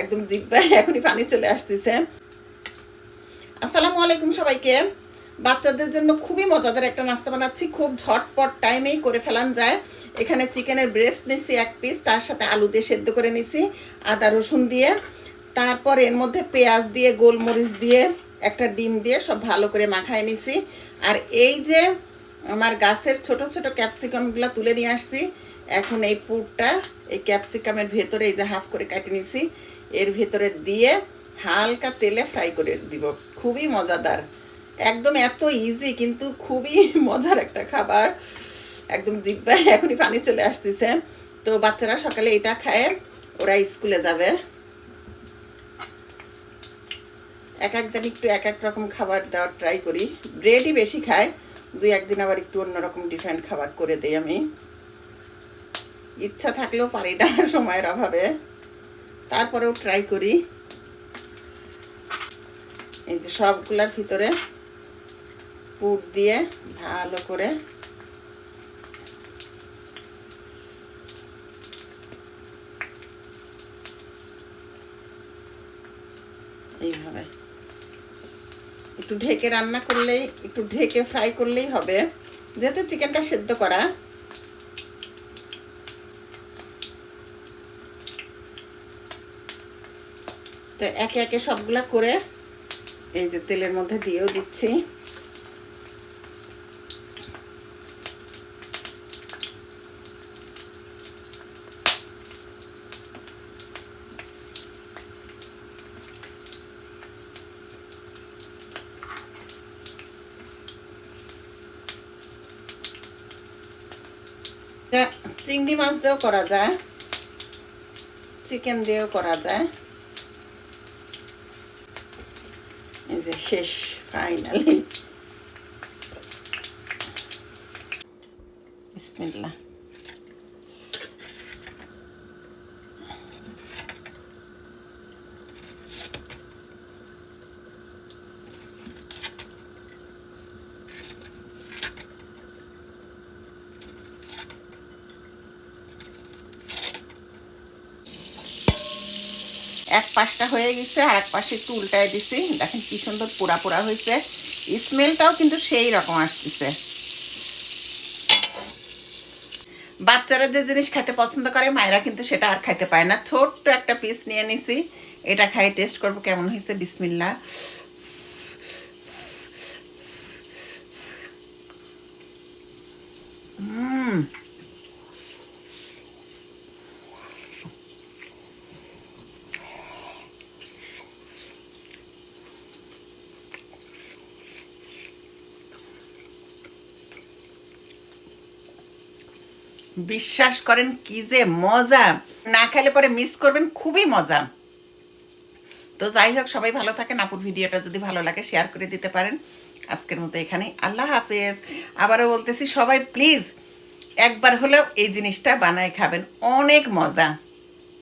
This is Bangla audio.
একদম জিব্বায় এখনই পানি চলে আসতেছে। আসসালামু আলাইকুম সবাইকে। বাচ্চাদের জন্য খুবই মজাদার একটা নাস্তা বানাচ্ছি। খুব ঝটপট টাইমেই করে ফেলান যায়। এখানে চিকেনের ব্রেস্ট নিছি এক পিস, তার সাথে আলু দিয়ে সেদ্ধ করে নিছি, আদা রসুন দিয়ে। তারপর এর মধ্যে পেঁয়াজ দিয়ে, গোলমরিচ দিয়ে, একটা ডিম দিয়ে সব ভালো করে মাখায় নিছি। আর এই যে আমার গাছের ছোট ছোট ক্যাপসিকামগুলো তুলে নিয়ে আসছি, এখন এই পুরটা এই ক্যাপসিকামের ভেতরে এই যে হাফ করে কাটে নিছি। এর ভেতরে দিয়ে হালকা তেলে ফ্রাই করে দিব। খুবই মজাদার। একদম এত ইজি কিন্তু খুবই মজার একটা খাবার। একদম জিব্বায় এখনই পানি চলে আসতেছে। তো বাচ্চারা সকালে এটা খায়, ওরা স্কুলে যাবে। এক একদিন একটু এক এক রকম খাবার দেওয়ার ট্রাই করি। ব্রেডই বেশি খায়, দুই একদিন আবার একটু অন্যরকম ডিফারেন্ট খাবার করে দিই আমি। ইচ্ছা থাকলেও পারি না সময়ের অভাবে। তারপরেও ট্রাই করি। এই যে সবগুলার ভিতরে পুর দিয়ে ভালো করে এইভাবে। একটু ঢেকে রান্না করলেই, একটু ঢেকে ফ্রাই করলেই হবে। যেহেতু চিকেনটা সেদ্ধ করা তো একে একে সবগুলা করে এই যে তেলের মধ্যে দিয়েও দিচ্ছি। চিংড়ি মাছ দিয়েও করা যায়, চিকেন দিয়েও করা যায়। এই যে শেষ ফাইনালি বিসমিল্লাহ এক পাশটা হয়ে গেছে, আর এক পাশে একটু উল্টায় দিছি। দেখেন কি সুন্দর পোড়া পোড়া হয়েছে। স্মেলটাও কিন্তু সেই রকম আসতেছে। বাচ্চারা যে জিনিস খেতে পছন্দ করে, মায়েরা কিন্তু সেটা আর খাইতে পারে না। ছোট্ট একটা পিস নিয়ে নিছি। এটা খাই টেস্ট করব কেমন হয়েছে বিসমিল্লা বিশ্বাস করেন কি যে মজা। না খেলে পরে মিস করবেন, খুবই মজা। তো যাই হোক, সবাই ভালো থাকেন। আপুর ভিডিওটা যদি ভালো লাগে শেয়ার করে দিতে পারেন। আজকের মতো এখানেই। আল্লাহ হাফেজ। আবারও বলতেছি, সবাই প্লিজ একবার হলেও এই জিনিসটা বানায় খাবেন। অনেক মজা।